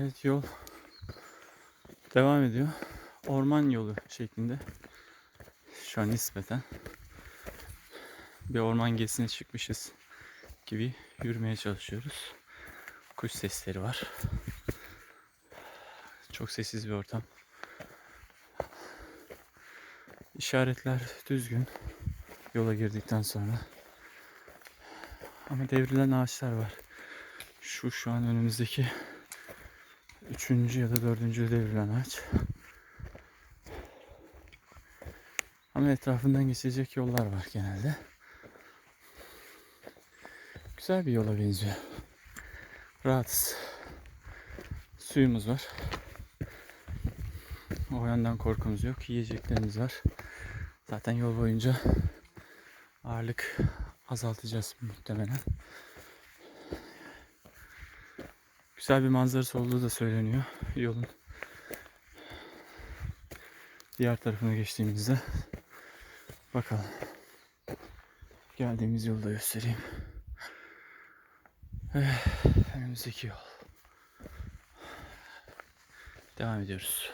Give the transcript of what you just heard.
Evet yol devam ediyor. Orman yolu şeklinde. Şu an nispeten bir orman gezisine çıkmışız gibi yürümeye çalışıyoruz. Kuş sesleri var. Çok sessiz bir ortam. İşaretler düzgün yola girdikten sonra. Ama devrilen ağaçlar var. Şu şu an önümüzdeki üçüncü ya da dördüncü devrilen ağaç. Ama etrafından geçecek yollar var genelde. Güzel bir yola benziyor. Rahatız. Suyumuz var. O yandan korkumuz yok. Yiyeceklerimiz var. Zaten yol boyunca ağırlık azaltacağız muhtemelen. Güzel bir manzarası olduğu da söyleniyor yolun. Diğer tarafına geçtiğimizde bakalım. Geldiğimiz yolu da göstereyim. Evet, önümüzdeki yol. Devam ediyoruz.